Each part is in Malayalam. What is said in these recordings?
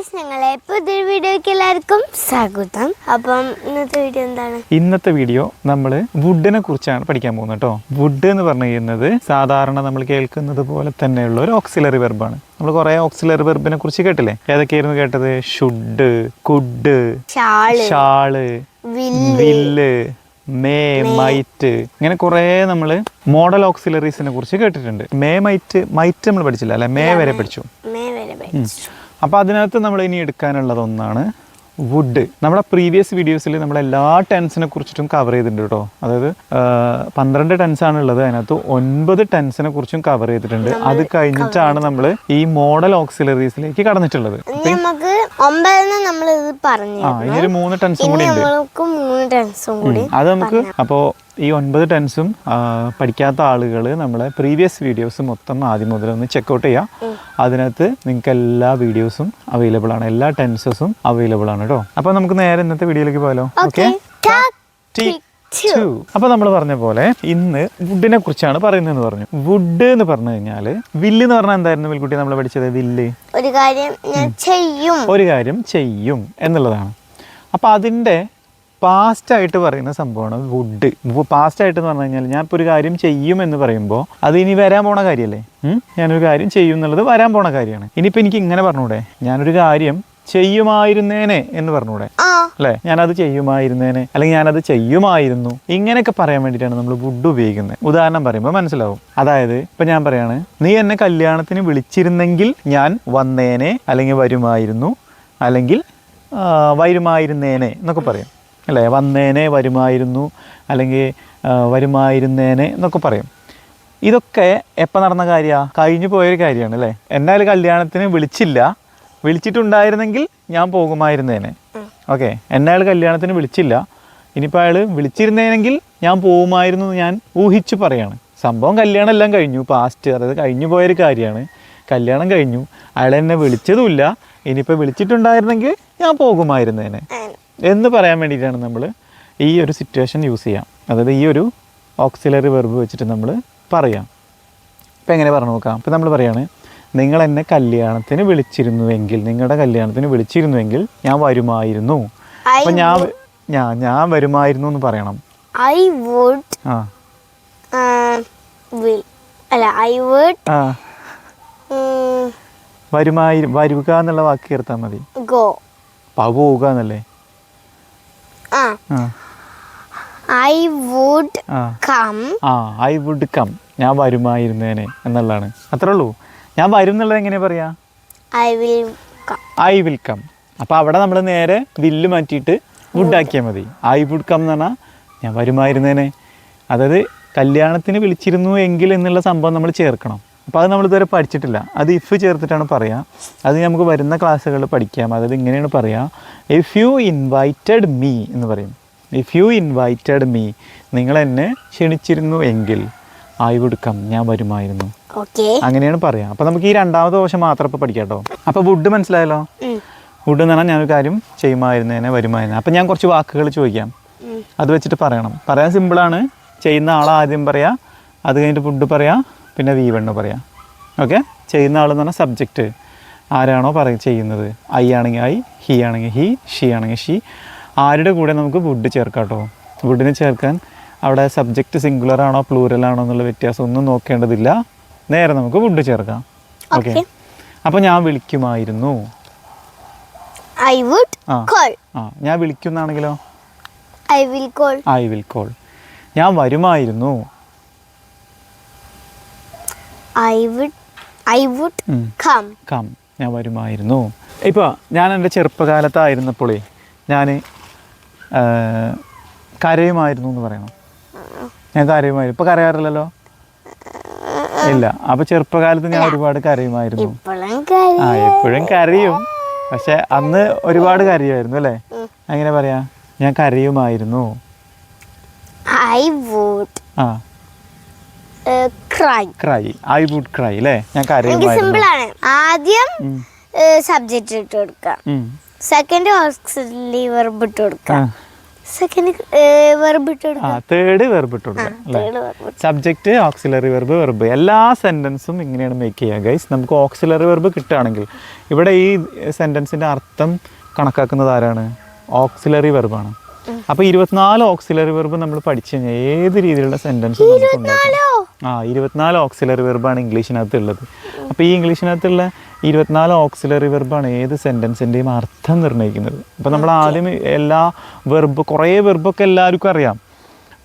ഞങ്ങളെ പുതിയൊരു വീഡിയോക്ക് എല്ലാവർക്കും സ്വാഗതം. അപ്പം ഇന്നത്തെ വീഡിയോ എന്താണ്? ഇന്നത്തെ വീഡിയോ നമ്മൾ വുഡിനെ കുറിച്ചാണ് പഠിക്കാൻ പോകുന്നത് കേട്ടോ. വുഡ് എന്ന് പറഞ്ഞു കഴിയുന്നത് സാധാരണ നമ്മൾ കേൾക്കുന്നത് പോലെ തന്നെയുള്ള ഒരു ഓക്സിലറി വെർബാണ് നമ്മൾ കുറെ ഓക്സിലറി വെർബിനെ കുറിച്ച് കേട്ടില്ലേ? ഏതൊക്കെയായിരുന്നു കേട്ടത്? Should could shall will may might. ഇങ്ങനെ കുറേ നമ്മൾ മോഡൽ ഓക്സിലറീസിനെ കുറിച്ച് കേട്ടിട്ടുണ്ട്. മേ മൈറ്റ് മൈറ്റ് നമ്മൾ പഠിച്ചില്ല അല്ലെ? മേ വരെ പഠിച്ചു. മേ വരെ പഠിച്ചു. അപ്പോൾ അതിനകത്ത് നമ്മൾ ഇനി എടുക്കാനുള്ളത് ഒന്നാണ് വുഡ് നമ്മുടെ പ്രീവിയസ് വീഡിയോസിൽ നമ്മൾ എല്ലാ ടെൻസിനെ കുറിച്ചിട്ടും കവർ ചെയ്തിട്ടുണ്ട് കേട്ടോ അതായത് പന്ത്രണ്ട് ടെൻസ് ആണ് ഉള്ളത്. അതിനകത്ത് ഒൻപത് ടെൻസിനെ കുറിച്ചും കവർ ചെയ്തിട്ടുണ്ട്. അത് കഴിഞ്ഞിട്ടാണ് നമ്മൾ ഈ മോഡൽ ഓക്സിലറീസിലേക്ക് കടന്നിട്ടുള്ളത്. ഇനി നമുക്ക് ഒമ്പതിന് നമ്മൾ ഇത് പറഞ്ഞു ആ ഇനി ഒരു മൂന്ന് ടെൻസും കൂടി ഉണ്ട്. ടെൻസും കൂടി അത് നമുക്ക് അപ്പോൾ ഈ ഒൻപത് ടെൻസും പഠിക്കാത്ത ആളുകൾ നമ്മളെ പ്രീവിയസ് വീഡിയോസ് മൊത്തം ആദ്യം മുതൽ ഒന്ന് ചെക്കൗട്ട് ചെയ്യാം. അതിനകത്ത് നിങ്ങൾക്ക് എല്ലാ വീഡിയോസും അവൈലബിൾ ആണ്. എല്ലാ ടെൻസസും അവൈലബിൾ ആണ് കേട്ടോ അപ്പോൾ നമുക്ക് നേരെ ഇന്നത്തെ വീഡിയോയിലേക്ക് പോയാലോ? ഓക്കെ അപ്പൊ നമ്മൾ പറഞ്ഞ പോലെ ഇന്ന് വുഡിനെ കുറിച്ചാണ് പറയുന്നതെന്ന് പറഞ്ഞു. വുഡ് എന്ന് പറഞ്ഞു കഴിഞ്ഞാൽ വില്ല് എന്ന് പറഞ്ഞാൽ എന്തായിരുന്നു വിൽക്കുട്ടി നമ്മൾ പഠിച്ചത്? വില്ല് ഒരു കാര്യം ചെയ്യും. ഒരു കാര്യം ചെയ്യും എന്നുള്ളതാണ്. അപ്പൊ അതിന്റെ പാസ്റ്റ് ആയിട്ട് പറയുന്ന സംഭവമാണ് വുഡ് പാസ്റ്റ് ആയിട്ട് എന്ന് പറഞ്ഞു കഴിഞ്ഞാൽ ഞാൻ ഇപ്പോൾ ഒരു കാര്യം ചെയ്യും എന്ന് പറയുമ്പോൾ അത് ഇനി വരാൻ പോണ കാര്യമല്ലേ? ഞാനൊരു കാര്യം ചെയ്യും എന്നുള്ളത് വരാൻ പോണ കാര്യമാണ്. ഇനിയിപ്പോൾ എനിക്ക് ഇങ്ങനെ പറഞ്ഞൂടെ? ഞാനൊരു കാര്യം ചെയ്യുമായിരുന്നേനെ എന്ന് പറഞ്ഞൂടെ? അല്ലേ? ഞാനത് ചെയ്യുമായിരുന്നേനെ. അല്ലെങ്കിൽ ഞാനത് ചെയ്യുമായിരുന്നു. ഇങ്ങനെയൊക്കെ പറയാൻ വേണ്ടിയിട്ടാണ് നമ്മൾ വുഡ് ഉപയോഗിക്കുന്നത്. ഉദാഹരണം പറയുമ്പോൾ മനസ്സിലാവും. അതായത് ഇപ്പം ഞാൻ പറയാണ് നീ എന്നെ കല്യാണത്തിന് വിളിച്ചിരുന്നെങ്കിൽ ഞാൻ വന്നേനെ അല്ലെങ്കിൽ വരുമായിരുന്നു അല്ലെങ്കിൽ വരുമായിരുന്നേനെ എന്നൊക്കെ പറയും. അല്ലേ? വന്നേനെ വരുമായിരുന്നു. അല്ലെങ്കിൽ വരുമായിരുന്നേനെ എന്നൊക്കെ പറയും. ഇതൊക്കെ എപ്പോൾ നടന്ന കാര്യമാണ് കഴിഞ്ഞു പോയൊരു കാര്യമാണ് അല്ലേ? എന്നാലും കല്യാണത്തിന് വിളിച്ചില്ല. വിളിച്ചിട്ടുണ്ടായിരുന്നെങ്കിൽ ഞാൻ പോകുമായിരുന്നേനെ. ഓക്കെ. എന്നാൽ കല്യാണത്തിന് വിളിച്ചില്ല. ഇനിയിപ്പോൾ അയാൾ വിളിച്ചിരുന്നേനെങ്കിൽ ഞാൻ പോകുമായിരുന്നു എന്ന് ഞാൻ ഊഹിച്ചു പറയാണ്. സംഭവം കല്യാണം എല്ലാം കഴിഞ്ഞു. പാസ്റ്റ് അതായത് കഴിഞ്ഞു പോയൊരു കാര്യമാണ് കല്യാണം കഴിഞ്ഞു. അയാൾ എന്നെ വിളിച്ചതുമില്ല. ഇനിയിപ്പോൾ വിളിച്ചിട്ടുണ്ടായിരുന്നെങ്കിൽ ഞാൻ പോകുമായിരുന്നേനെ. എന്ന് പറയാൻ വേണ്ടിയിട്ടാണ് നമ്മൾ ഈ ഒരു സിറ്റുവേഷൻ യൂസ് ചെയ്യാം. അതായത് ഈ ഒരു ഓക്സിലറി വെർബ് വെച്ചിട്ട് നമ്മൾ പറയാം. ഇപ്പം എങ്ങനെ പറഞ്ഞു നോക്കാം? ഇപ്പം നമ്മൾ പറയാണ് നിങ്ങൾ എന്നെ കല്യാണത്തിന് വിളിച്ചിരുന്നുവെങ്കിൽ നിങ്ങളുടെ കല്യാണത്തിന് വിളിച്ചിരുന്നുവെങ്കിൽ ഞാൻ വരുമായിരുന്നു. അപ്പം ഞാൻ ഞാൻ ഞാൻ വരുമായിരുന്നു എന്ന് പറയണം. ഐ വുഡ് ആ. അല്ല ഐ വുഡ് ആ. വരുമായി വരുക എന്നുള്ള വാക്ക് ചേർത്താൽ മതി. ഗോ പോവുക എന്നല്ലേ? ഐ വുഡ് കം ആ. ഐ വുഡ് കം ഞാൻ വരുമായിരുന്നേനെ എന്നുള്ളതാണ്. അത്രേ ഉള്ളൂ. ഞാൻ വരും എന്നുള്ളത് എങ്ങനെയാ പറയാ? I will come I will come അപ്പോൾ അവിടെ നമ്മൾ നേരെ വില്ല് മാറ്റിയിട്ട് വുഡ് ആക്കിയാൽ മതി. ഐ വുഡ് കം എന്ന് പറഞ്ഞാൽ ഞാൻ വരുമായിരുന്നേനെ. അതായത് കല്യാണത്തിന് വിളിച്ചിരുന്നു എങ്കിൽ എന്നുള്ള സംഭവം നമ്മൾ ചേർക്കണം. അപ്പോൾ അത് നമ്മൾ ഇതുവരെ പഠിച്ചിട്ടില്ല. അത് ഇഫ് ചേർത്തിട്ടാണ് പറയുക അത് നമുക്ക് വരുന്ന ക്ലാസ്സുകളിൽ പഠിക്കാം. അതായത് ഇങ്ങനെയാണ് പറയുക ഇഫ് യു ഇൻവൈറ്റഡ് മീ എന്ന് പറയും. ഇഫ് യു ഇൻവൈറ്റഡ് മീ നിങ്ങൾ എന്നെ ക്ഷണിച്ചിരുന്നു എങ്കിൽ ഐ വുഡ് കം ഞാൻ വരുമായിരുന്നു. അങ്ങനെയാണ് പറയാം. അപ്പോൾ നമുക്ക് ഈ രണ്ടാമത്തെ ദോഷം മാത്രം ഇപ്പോൾ പഠിക്കാം കേട്ടോ. അപ്പോൾ വുഡ് മനസ്സിലായല്ലോ? വുഡ് എന്ന് പറഞ്ഞാൽ ഞാനൊരു കാര്യം ചെയ്യുമായിരുന്നു എന്നെ വരുമായിരുന്നു. അപ്പോൾ ഞാൻ കുറച്ച് വാക്കുകൾ ചോദിക്കാം. അത് വെച്ചിട്ട് പറയണം. പറയാൻ സിമ്പിളാണ് ചെയ്യുന്ന ആൾ ആദ്യം പറയാ. അത് കഴിഞ്ഞിട്ട് വുഡ് പറയാ. പിന്നെ വി വണ്ണ് പറയാം. ഓക്കെ ചെയ്യുന്ന ആൾ എന്ന് പറഞ്ഞാൽ സബ്ജക്റ്റ് ആരാണോ പറ ചെയ്യുന്നത്. ഐ ആണെങ്കിൽ ഐ ഹി ആണെങ്കിൽ ഹി ഷി ആണെങ്കിൽ ഷി ആരുടെ കൂടെ നമുക്ക് വുഡ് ചേർക്കാം കേട്ടോ വുഡിനെ ചേർക്കാൻ അവിടെ സബ്ജക്റ്റ് സിംഗുലർ ആണോ പ്ലൂറൽ ആണോ എന്നുള്ള വ്യത്യാസം ഒന്നും നോക്കേണ്ടതില്ല. നേരെ നമുക്ക് വുഡ് ചേർക്കാം. ഓക്കെ. അപ്പോൾ ഞാൻ വിളിക്കുമായിരുന്നു. ഐ വുഡ് കോൾ ആ. ഞാൻ വിളിക്കുന്നാണെങ്കിലോ? I will call I will call ഞാൻ വരുമായിരുന്നു. I would I would. Come come ഞാൻ വരുമായിരുന്നു. ഇപ്പോൾ ഞാൻ എന്റെ ചെറുപ്പകാലത്തായിരുന്നപ്പോഴേ ഞാൻ കരയുമായിരുന്നു എന്ന് പറയണം. ഞാൻ കരയുമായിരുന്നു. ഇപ്പോൾ കരയാറില്ലല്ലോ? ഇല്ല. അപ്പോൾ ചെറുപ്പകാലത്ത് ഞാൻ ഒരുപാട് കരയുമായിരുന്നു. ആ എപ്പോഴും കരയും. പക്ഷെ അന്ന് ഒരുപാട് കരയുമായിരുന്നു അല്ലേ? അങ്ങനെ പറയാ? ഞാൻ കരയുമായിരുന്നു. ഐ വുഡ് ആ. Cry cry I would cry അല്ലേ ഞാൻ സിമ്പിൾ ആണ്. ആദ്യം സബ്ജക്റ്റ് ഇട്ട് കൊടുക്കാം. സെക്കൻഡ് ഓക്സിലറി വെർബ് ഇട്ട് കൊടുക്കാം. സെക്കൻഡ് വെർബ് ഇട്ട് ആ തേർഡ് വെർബ് ഇട്ട് കൊടുക്കുക സബ്ജക്റ്റ് ഓക്സിലറി വെർബ് വെർബ് എല്ലാ സെന്റൻസും ഇങ്ങനെയാണ് മേക്ക് ചെയ്യുക ഗൈസ് നമുക്ക് ഓക്സിലറി വെർബ് കിട്ടുകയാണെങ്കിൽ ഇവിടെ ഈ സെന്റൻസിന്റെ അർത്ഥം കണക്കാക്കുന്നത് ആരാണ്? ഓക്സിലറി വെർബാണ് അപ്പോൾ ഇരുപത്തിനാല് ഓക്സിലറി വെർബ് നമ്മൾ പഠിച്ചു കഴിഞ്ഞാൽ ഏത് രീതിയിലുള്ള സെന്റൻസ് ആ ഇരുപത്തിനാല് ഓക്സിലറി വെർബാണ് ഇംഗ്ലീഷിനകത്ത് ഉള്ളത് അപ്പോൾ ഈ ഇംഗ്ലീഷിനകത്തുള്ള ഇരുപത്തിനാല് ഓക്സിലറി വെർബാണ് ഏത് സെന്റൻസിന്റെയും അർത്ഥം നിർണയിക്കുന്നത്. അപ്പോൾ നമ്മൾ ആദ്യം എല്ലാ വെർബ് കുറേ വെർബൊക്കെ എല്ലാവർക്കും അറിയാം.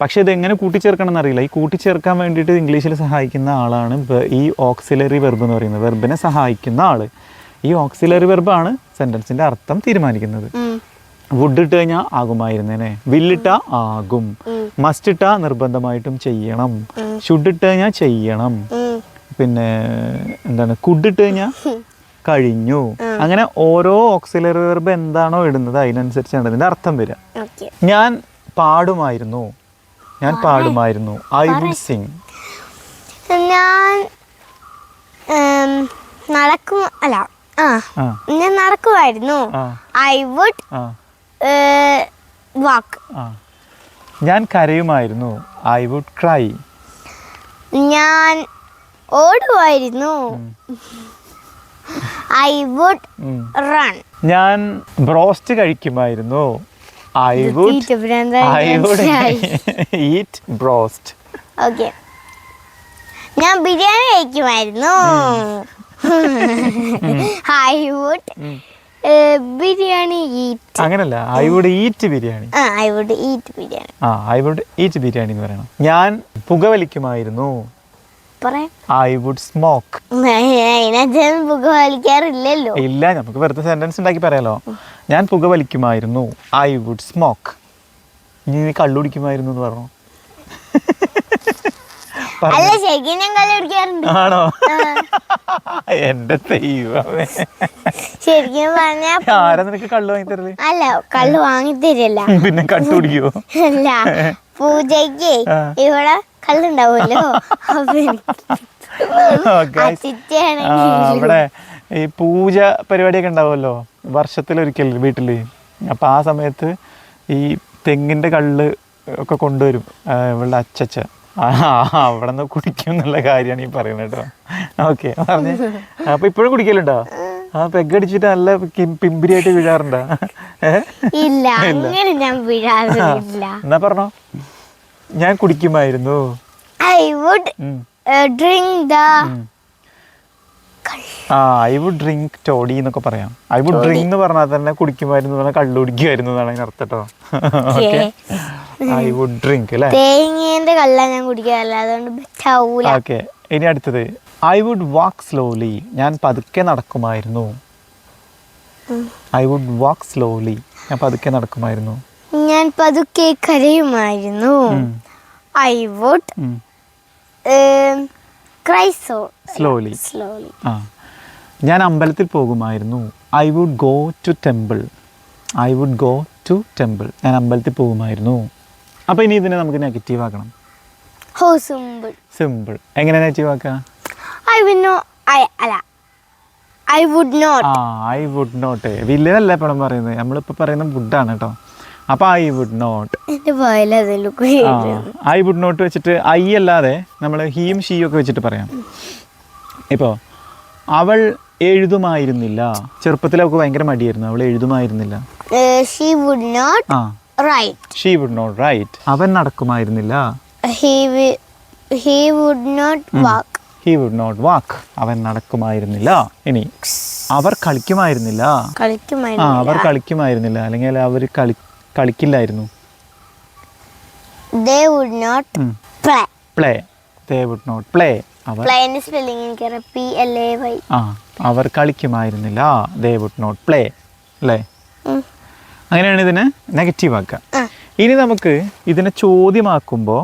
പക്ഷേ ഇത് എങ്ങനെ കൂട്ടിച്ചേർക്കണം എന്നറിയില്ല ഈ കൂട്ടിച്ചേർക്കാൻ വേണ്ടിയിട്ട് ഇംഗ്ലീഷിൽ സഹായിക്കുന്ന ആളാണ് ഈ ഓക്സിലറി വെർബ് എന്ന് പറയുന്നത്. വെർബിനെ സഹായിക്കുന്ന ആൾ. ഈ ഓക്സിലറി വെർബാണ് സെന്റൻസിന്റെ അർത്ഥം തീരുമാനിക്കുന്നത്. വുഡ് ഇട്ട് കഴിഞ്ഞാൽ ആകുമായിരുന്നേനെ. വില്ലിട്ട ആകും. മസ്റ്റ് ഇട്ട നിർബന്ധമായിട്ടും ചെയ്യണം. ഷുഡ് ഇട്ട് കഴിഞ്ഞാൽ ചെയ്യണം. പിന്നെ എന്താണ് കുഡ് ഇട്ട് കഴിഞ്ഞാൽ കഴിഞ്ഞു. അങ്ങനെ ഓരോ ഓക്സിലറി വെർബ് എന്താണോ ഇടുന്നത് അതിനനുസരിച്ചാണ് അതിന്റെ അർത്ഥം വരിക. ഞാൻ പാടുമായിരുന്നു. ഞാൻ പാടുമായിരുന്നു. ഐ വിൽ സിങ് ഞാൻ നടക്കും അല്ല ഞാൻ നടക്കുമായിരുന്നു. I would walk. ഞാൻ കരയുമായിരുന്നു. ഐ വുഡ് ക്രൈ ഞാൻ ഓടുമായിരുന്നു. ഐ വുഡ് റൺ ഞാൻ broast കഴിക്കുമായിരുന്നു. I would I would eat broast. Okay ഞാൻ biryani കഴിക്കുമായിരുന്നു. I would biryani eat. അങ്ങനല്ല I would eat biryani. I would eat biryani. ആ ഐ വുഡ് ഈറ്റ് ബിരിയാണി എന്ന് പറയണം. ഞാൻ പുകവലിക്കുമായിരുന്നു. ഐ വുഡ് സ്മോക്ക് പുകവലിക്കാറില്ലല്ലോ പുക വലിക്കാറില്ലല്ലോ ഇല്ല നമുക്ക് വെറുതെ സെന്റൻസ് ഉണ്ടാക്കി പറയാലോ. ഞാൻ പുകവലിക്കുമായിരുന്നു. ഐ വുഡ് സ്മോക്ക് ഇനി നീ കള്ളുടിക്കുമായിരുന്നു എന്ന് പറഞ്ഞു അല്ല ശരിക്കും ഞാൻ കല്ല് കുടിക്കാറുണ്ട് ആണോ? എന്റെ ദൈവമേ. ശരിക്കും പറഞ്ഞാ ആരാ നിനക്ക് കള്ളു വാങ്ങി തരൽ? അല്ല കള്ള് വാങ്ങിത്തരില്ല പിന്നെ കണ്ടുപിടിക്കോ അല്ല പൂജയ്ക്ക്. ഇവിടെ കള്ളുണ്ടാവുമല്ലോ. Oh, അവിടെ ഈ പൂജ പരിപാടിയൊക്കെ ഉണ്ടാവുമല്ലോ വർഷത്തിലൊരിക്കൽ വീട്ടിൽ. അപ്പൊ ആ സമയത്ത് ഈ തെങ്ങിന്റെ കള്ള് ഒക്കെ കൊണ്ടുവരും ഇവളുടെ അച്ചച്ച അവിടെ നിന്ന് കുടിക്കും എന്നുള്ള കാര്യമാണ് ഈ പറയുന്നത് കേട്ടോ. ഓക്കെ പറഞ്ഞേ. അപ്പൊ ഇപ്പോഴും കുടിക്കലുണ്ടോ? ആ പെഗ് അടിച്ചിട്ട് നല്ല പിമ്പിരി പിമ്പിരിയായിട്ട് വീഴാറുണ്ടോ? ഇല്ല ഞാൻ വീഴാറില്ല എന്നാ പറഞ്ഞോ. ഞാൻ കുടിക്കുമായിരുന്നു. I would. ഡ്രിങ്ക് ദ ആ ഐ വുഡ് ഡ്രിങ്ക് ടോഡി എന്നൊക്കെ പറയാം. ഐ വുഡ് ഡ്രിങ്ക് എന്ന് പറഞ്ഞാൽ തന്നെ കുടിക്കുമായിരുന്നു കള്ളു കുടിക്കുമായിരുന്നു എന്നാണ് അതിനർത്ഥം കേട്ടോ. ഓക്കെ ഐ വുഡ് ഡ്രിങ്ക് അല്ലേ? തേങ്ങേന്റെ കള്ള ഞാൻ കുടിക്കാറില്ല അതുകൊണ്ട് ഓക്കെ ഇനി അടുത്തത്. ഐ വുഡ് വാക്ക് സ്ലോലി ഞാൻ പതുക്കെ നടക്കുമായിരുന്നു. ഐ വുഡ് വാക്ക് സ്ലോലി ഞാൻ പതുക്കെ നടക്കുമായിരുന്നു. ഞാൻ പതുക്കെ കരയുമായിരുന്നു. I would cry so slowly slowly ആ. ഞാൻ അമ്പലത്തിൽ പോകുമായിരുന്നു. I would go to temple. I would go to temple. ഞാൻ അമ്പലത്തിൽ പോകുമായിരുന്നു. അപ്പോൾ ഇനി ഇതിനെ നമുക്ക് നെഗറ്റീവ് ആക്കണം. ഹോ സിമ്പിൾ സിമ്പിൾ എങ്ങനെ നെഗറ്റീവ് ആക്കാം? ഐ വിൽ നോ ഐ അല്ല. ഐ വുഡ് നോട്ട് ആ ഐ വുഡ് നോട്ട് വില്ലനല്ല ഇപ്പോ പറയുന്നത് നമ്മളിപ്പോൾ പറയുന്ന വുഡാണ് കേട്ടോ അപ്പോൾ I would not I would not വെച്ചിട്ട് ഐ അല്ലാതെ നമ്മൾ ഹീയും ഷീയും ഒക്കെ വെച്ചിട്ട് പറയാം. ഇപ്പോൾ അവൾ എഴുതുമായിരുന്നില്ല. ചെറുപ്പത്തിൽ അവൾക്ക് ഭയങ്കര മടിയായിരുന്നു. അവൾ എഴുതുമായിരുന്നില്ല. ഷീ വുഡ് നോട്ട് ആ. Write she would not write അവൻ നടക്കുമായിരുന്നില്ല. He he would not walk he would not walk അവൻ നടക്കുമായിരുന്നില്ല. ഇനി അവർ കളിക്കുമായിരുന്നില്ല. ആ അവർ കളിക്കുമായിരുന്നു കളിക്കുമായിരുന്നില്ല. അല്ലെങ്കിൽ അവർ കളി കളിക്കില്ലായിരുന്നു. They would not play play they would not play അവർ ആ അവർ കളിക്കുമായിരുന്നില്ല. ദേ വുഡ് നോട്ട് പ്ലേ അല്ലേ? അങ്ങനെയാണ് ഇതിനെ നെഗറ്റീവ് ആക്കുക. ഇനി നമുക്ക് ഇതിനെ ചോദ്യമാക്കുമ്പോൾ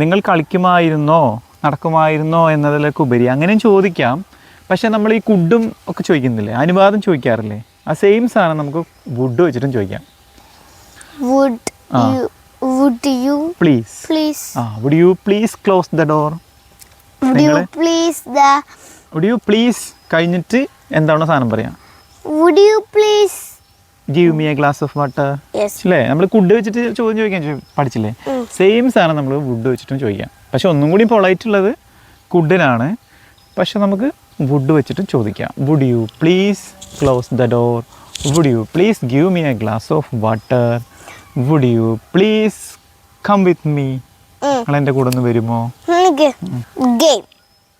നിങ്ങൾ കളിക്കുമായിരുന്നോ നടക്കുമായിരുന്നോ എന്നതിലേക്ക് ഉപരി അങ്ങനെയും ചോദിക്കാം. പക്ഷെ നമ്മൾ ഈ കുഡും ഒക്കെ ചോദിക്കുന്നില്ലേ? അനുവാദം ചോദിക്കാറില്ലേ? ആ സെയിം സാധനം നമുക്ക് വുഡ് വെച്ചിട്ടും ചോദിക്കാം. വുഡ് യു പ്ലീസ് പ്ലീസ് ആ would you please close the door would you please the would you please കഴിഞ്ഞിട്ട് എന്താണ് സാധനം പറയാം? Would you please give me a glass of water അല്ലേ നമ്മൾ കുഡ് വെച്ചിട്ട് ചോദ്യം ചോദിക്കാൻ പഠിച്ചില്ലേ. സെയിം സാധനം നമ്മൾ വുഡ് വെച്ചിട്ടും ചോദിക്കാം. പക്ഷെ ഒന്നും കൂടി പൊളൈറ്റ് ഉള്ളത് കുഡിനാണ് പക്ഷെ നമുക്ക് വുഡ് വെച്ചിട്ട് ചോദിക്കാം. Would you please close the door would you please give me a glass of water would you please come with me നിങ്ങൾ എന്റെ കൂടെ ഒന്ന് വരുമോ? ഗെയിം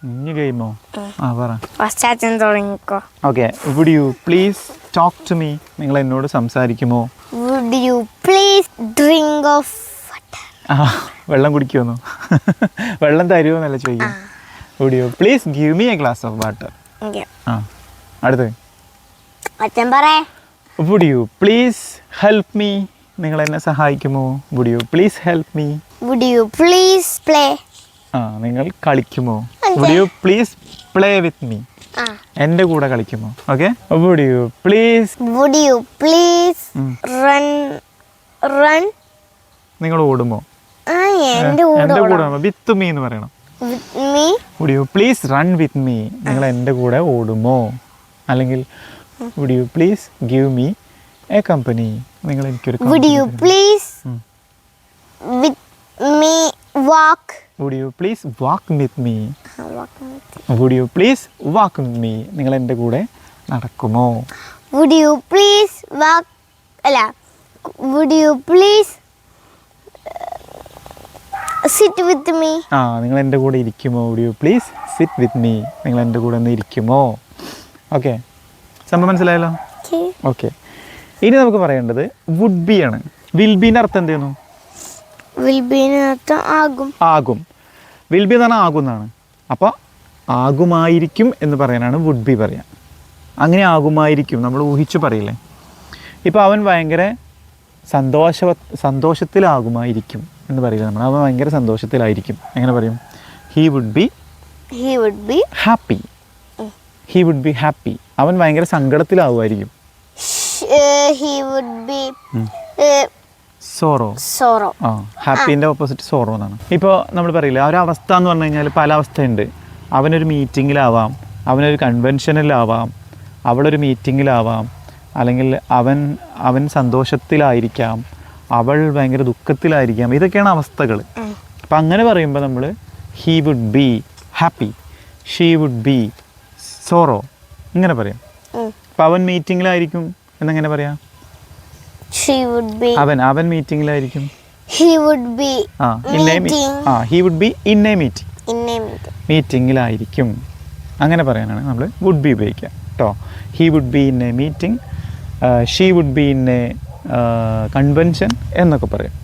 ഇനി ഗെയിമോ ആ. പറ. പശ്ചാത്തലം തുടങ്ങിക്കോ. Okay would you please talk to me നിങ്ങൾ എന്നോട് സംസാരിക്കുമോ? Would you please drink of വെള്ളം ആ വെള്ളം കുടിക്കുമെന്നോ? വെള്ളം തരുമോന്നല്ല ചോദിക്കും would you please give me a glass of water ആ അടുത്തത്. അച്ഛൻ പറയേ. Would you please help me നിങ്ങൾ എന്നെ സഹായിക്കുമോ? Would you please help me would you please play ആ നിങ്ങൾ കളിക്കുമോ. Would you please play with me എന്റെ കൂടെ കളിക്കുമോ? Okay would you please would you please run run നിങ്ങൾ ഓടുമോ? എന്റെ കൂടെ വിത്ത് മീ എന്ന് പറയണം. Would you please run with me നിങ്ങൾ എന്റെ കൂടെ ഓടുമോ? അല്ലെങ്കിൽ would you please give me a company നിങ്ങൾ എനിക്കൊരു would you please. With me walk would you please walk with me would you please walk with me നിങ്ങൾ എന്റെ കൂടെ നടക്കുമോ? വുഡ് യു പ്ലീസ് വാക്ക് അല്ല would you please sit with me ആ നിങ്ങൾ എന്റെ കൂടെ ഇരിക്കുമോ? Would you please sit with me നിങ്ങൾ എന്റെ കൂടെ ഒന്ന് ഇരിക്കുമോ? ഓക്കെ സംഭവം മനസ്സിലായല്ലോ? ഓക്കെ ഇനി നമുക്ക് പറയേണ്ടത് വുഡ് ബി ആണ്. വിൽ ബീന്റെ അർത്ഥം എന്ത് ചെയ്യുന്നു? വിൽ ബീനർത്ഥം ആകും. ആകും. വിൽ ബി എന്ന് പറഞ്ഞാൽ ആകും എന്നാണ് അപ്പോൾ ആകുമായിരിക്കും എന്ന് പറയാനാണ് വുഡ് ബി പറയാം. അങ്ങനെ ആകുമായിരിക്കും. നമ്മൾ ഊഹിച്ചു പറയില്ലേ? ഇപ്പോൾ അവൻ ഭയങ്കര സന്തോഷ സന്തോഷത്തിലാകുമായിരിക്കും എന്ന് പറയില്ല നമ്മൾ അവൻ ഭയങ്കര സന്തോഷത്തിലായിരിക്കും. എങ്ങനെ പറയും? He would be he would be happy he would be happy അവൻ ഭയങ്കര സങ്കടത്തിലാവുമായിരിക്കും. He would be sorrow? Sorrow. ആ ഹാപ്പിന്റെ ഓപ്പോസിറ്റ് സോറോ എന്നാണ്. ഇപ്പോൾ നമ്മൾ പറയില്ല ആ ഒരു അവസ്ഥ എന്ന് പറഞ്ഞു കഴിഞ്ഞാൽ പല അവസ്ഥയുണ്ട്. അവനൊരു മീറ്റിങ്ങിലാവാം അവനൊരു കൺവെൻഷനിലാവാം അവളൊരു മീറ്റിങ്ങിലാവാം അല്ലെങ്കിൽ അവൻ അവൻ സന്തോഷത്തിലായിരിക്കാം അവൾ ഭയങ്കര ദുഃഖത്തിലായിരിക്കാം. ഇതൊക്കെയാണ് അവസ്ഥകൾ അപ്പം അങ്ങനെ പറയുമ്പോൾ നമ്മൾ he would be happy she would be sorrow. ഇങ്ങനെ പറയാം. അപ്പം അവൻ മീറ്റിങ്ങിലായിരിക്കും എന്നെങ്ങനെ പറയാം? ഷി വുഡ് ബി അവൻ അവൻ മീറ്റിംഗിലായിരിക്കും ഹി would be ആ in a Meeting. ആ he would be in a meeting in a മീറ്റിങ്ങിലായിരിക്കും അങ്ങനെ പറയാനാണ് നമ്മൾ വുഡ് ബി ഉപയോഗിക്കുക. കേട്ടോ he would be in a meeting she would be in a convention എന്നൊക്കെ പറയും.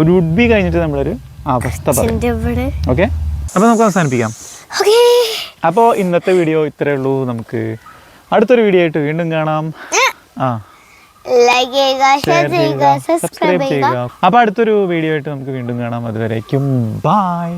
ഒരു വുഡ് ബി കഴിഞ്ഞിട്ട് നമ്മളൊരു അവസ്ഥ പറയും. ഇവിടെ ഓക്കെ അപ്പോൾ നമുക്ക് അവസാനിപ്പിക്കാം. ഓക്കേ അപ്പോൾ ഇന്നത്തെ വീഡിയോ ഇത്രയേ ഉള്ളൂ. നമുക്ക് അടുത്തൊരു വീഡിയോ ആയിട്ട് വീണ്ടും കാണാം. ആ. ലൈക്ക് ചെയ്യുക ഷെയർ ചെയ്യുക സബ്സ്ക്രൈബ് ചെയ്യുക. അപ്പോൾ അടുത്തൊരു വീഡിയോ ആയിട്ട് നമുക്ക് വീണ്ടും കാണാം. അതുവരേക്കും ബായ്